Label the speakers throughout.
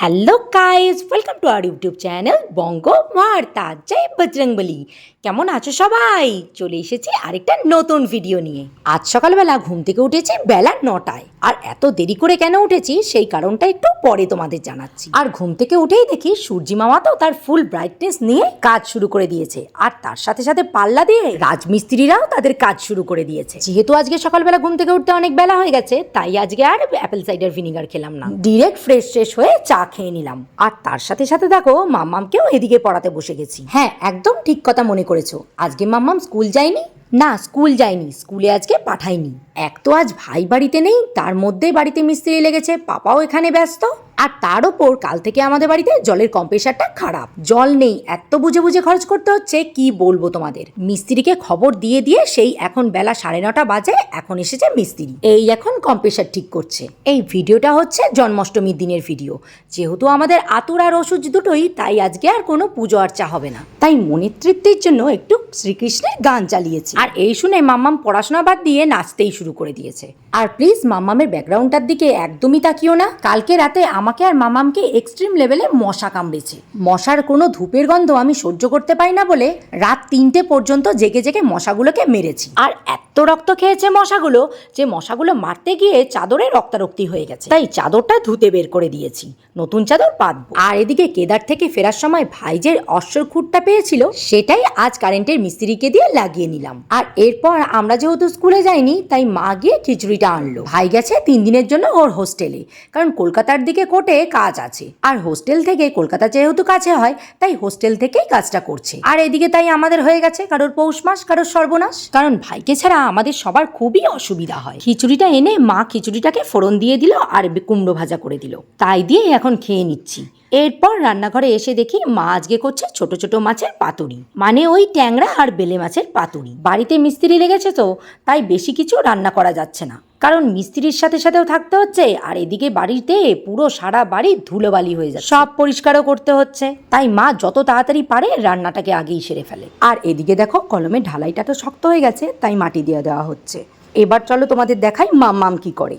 Speaker 1: Hello guys welcome to our YouTube channel Banga Barta জয় বজরংবলী কেমন আছো সবাই? চলে এসেছি আরেকটা নতুন ভিডিও নিয়ে। আজ সকালবেলা ঘুম থেকে উঠেছি বেলা নটায়। আর এত দেরি করে কেন উঠেছি? সেই কারণটা একটু পরে তোমাদের জানাচ্ছি। আর ঘুম থেকে উঠেই দেখি সূর্যি মামা তো তার ফুল ব্রাইটনেস নিয়ে কাজ শুরু করে দিয়েছে। আর তার সাথে সাথে পাল্লা দিয়ে রাজমিস্ত্রিরাও তাদের কাজ শুরু করে দিয়েছে। যেহেতু আজকে সকালবেলা ঘুম থেকে উঠতে অনেক বেলা হয়ে গেছে, তাই আজকে আর অ্যাপেল সাইডার ভিনিগার খেলাম না। ডিরেক্ট ফ্রেশ ফ্রেশ হয়ে চা খেয়ে নিলাম। আর তার সাথে সাথে দেখো, মাম্মামকেও এদিকে পড়াতে বসে গেছি। হ্যাঁ একদম ঠিক কথা মনে করেছ। আজকে মাম্মাম স্কুল যায়নি? না, স্কুল যায়নি। স্কুলে আজকে পাঠায়নি। এক তো আজ ভাই বাড়িতে নেই, তার মধ্যেই বাড়িতে মিস্ত্রি লেগেছে, পাপাও এখানে ব্যস্ত। আর তার ওপর কাল থেকে আমাদের বাড়িতে জলের কম্প্রেসারটা খারাপ। জল নেই, এত বুঝে বুঝে খরচ করতে হচ্ছে, কি বলব তোমাদের? মিস্ত্রিকে খবর দিয়ে দিয়ে সেই এখন বেলা সাড়ে নটা বাজে এখন এসেছে মিস্ত্রি। এই এখন কম্প্রেসার ঠিক করছে। এই ভিডিওটা হচ্ছে জন্মাষ্টমীর দিনের ভিডিও। যেহেতু আমাদের আতুর আর ওষুধ দুটোই, তাই আজকে আর কোনো পুজো আর্চা হবে না। তাই মনের তৃপ্তির জন্য একটু শ্রীকৃষ্ণের গান চালিয়েছি। আর এই শুনে মাম্মাম পড়াশোনা বাদ দিয়ে নাচতেই শুরু করে দিয়েছে। আর প্লিজ মাম্মামের ব্যাকগ্রাউন্ডটার দিকে একদমই তাকিও না। কালকে রাতে আমাকে আর মামামকে এক্সট্রিম লেভেলে মশা কামড়েছে। মশার কোনো ধূপের গন্ধ আমি সহ্য করতে পারি না বলে রাত তিনটে পর্যন্ত জেগে জেগে মশাগুলোকে মেরেছি। আর এত রক্ত খেয়েছে মশাগুলো যে মশাগুলো মারতে গিয়ে চাদরে রক্তারক্তি হয়ে গেছে। তাই চাদরটা ধুতে বের করে দিয়েছি, নতুন চাদর পাতবো। আর এদিকে কেদার থেকে ফেরার সময় ভাই যে অশ্বর খুঁটটা পেয়েছিল, সেটাই আজ কারেন্টের মিস্ত্রিকে দিয়ে লাগিয়ে নিলাম। আর এরপর আমরা যেহেতু স্কুলে যাইনি, তাই মা গিয়ে খিচুড়িটা আনলো। ভাই গেছে তিন দিনের জন্য ওর হোস্টেলে কারণ কলকাতার দিকে কোর্টে কাজ আছে। আর হোস্টেল থেকে কলকাতা যেহেতু কাছে হয়, তাই হোস্টেল থেকেই কাজটা করছে। আর এদিকে তাই আমাদের হয়ে গেছে, কারোর পৌষ মাস, কারোর সর্বনাশ। কারণ ভাইকে ছাড়া আমাদের সবার খুবই অসুবিধা হয়। খিচুড়িটা এনে মা খিচুড়িটাকে ফোড়ন দিয়ে দিল আর কুমড়ো ভাজা করে দিল। তাই দিয়ে এখন খেয়ে নিচ্ছি। এরপর রান্নাঘরে এসে দেখি মা আজকে করছে ছোট ছোট মাছের পাতুরি। মানে ওই ট্যাংরা আর বেলে মাছের পাতুরি। বাড়িতে মিস্ত্রি লেগেছে তো, তাই বেশি কিছু রান্না করা যাচ্ছে না। কারণ মিস্ত্রির সাথে সাথেও থাকতে হচ্ছে আর এদিকে বাড়িতে পুরো সারা বাড়ি ধুলোবালি হয়ে যায় সব পরিষ্কারও করতে হচ্ছে। তাই মা যত তাড়াতাড়ি পারে রান্নাটাকে আগেই সেরে ফেলে। আর এদিকে দেখো কলমের ঢালাইটা তো শক্ত হয়ে গেছে তাই মাটি দিয়ে দেওয়া হচ্ছে। এবার চলো তোমাদের দেখাই মাম মাম কি করে।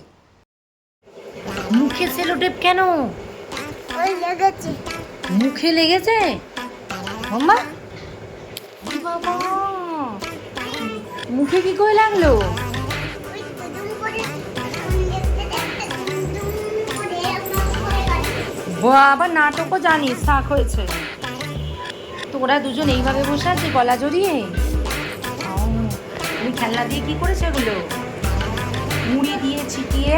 Speaker 1: মুখে সেলোটেপ কেন?
Speaker 2: ওই লেগেছে।
Speaker 1: মুখে লেগেছে? মাম্মা মুখে কি করে লাগল? বাবা নাটকও জানিস শাক হয়েছে। তোরা দুজন এইভাবে বসে আছে গলা জড়িয়ে? তুমি খেলনা দিয়ে কি করেছে এগুলো? মুড়ি দিয়ে ছিটিয়ে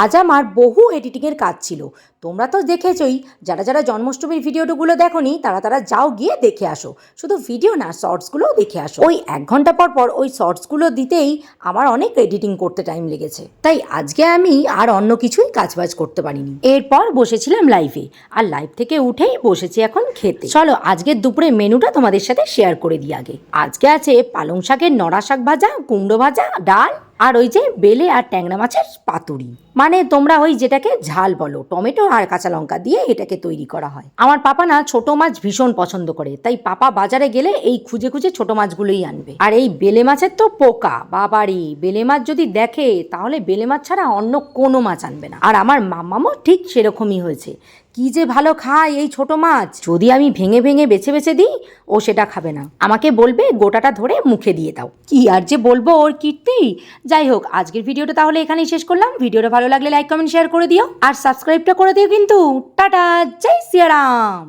Speaker 1: আজ আমার বহু এডিটিংয়ের কাজ ছিল। তোমরা তো দেখেছই, যারা যারা জন্মাষ্টমীর ভিডিওগুলো দেখোনি, তারা তারা যাও গিয়ে দেখে আসো। শুধু ভিডিও না, শর্টসগুলোও দেখে আসো। ওই এক ঘণ্টা পর পর ওই শর্টসগুলো দিতেই আমার অনেক এডিটিং করতে টাইম লেগেছে। তাই আজকে আমি আর অন্য কিছুই কাজবাজ করতে পারিনি। এরপর বসেছিলাম লাইভে, আর লাইভ থেকে উঠেই বসেছি এখন খেতে। চলো, আজকের দুপুরে মেনুটা তোমাদের সাথে শেয়ার করে দিই আগে। আজকে আছে পালং শাকের নড়া শাক ভাজা, কুমড়ো ভাজা, ডাল, আর ওই যে বেলে আর ট্যাংরা মাছের পাতুরি। মানে তোমরা ওই যেটাকে ঝাল বলো, টমেটো আর কাঁচা লঙ্কা দিয়ে এটাকে তৈরি করা হয়। আমার পাপা না ছোট মাছ ভীষণ পছন্দ করে, তাই পাপা বাজারে গেলে এই খুঁজে খুঁজে ছোট মাছগুলোই আনবে। আর এই বেলে মাছের তো পোকা, বাবারি! বেলে মাছ যদি দেখে, তাহলে বেলে মাছ ছাড়া অন্য কোনো মাছ আনবে না। আর আমার মামামও ঠিক সেরকমই হয়েছে। কি যে ভালো খায় এই ছোট মাছ? যদি আমি ভেঙে ভেঙে বেছে বেছে দিই, ও সেটা খাবে না। আমাকে বলবে, গোটাটা ধরে মুখে দিয়ে দাও। কি আর যে বলব ওর কীর্তি? যাই হোক, আজকের ভিডিওটা তাহলে এখানেই শেষ করলাম। ভিডিওটা ভালো লাগলে লাইক, কমেন্ট, শেয়ার করে দিও। আর সাবস্ক্রাইবটা করে দিও কিন্তু। টাটা, জয় সিয়ারাম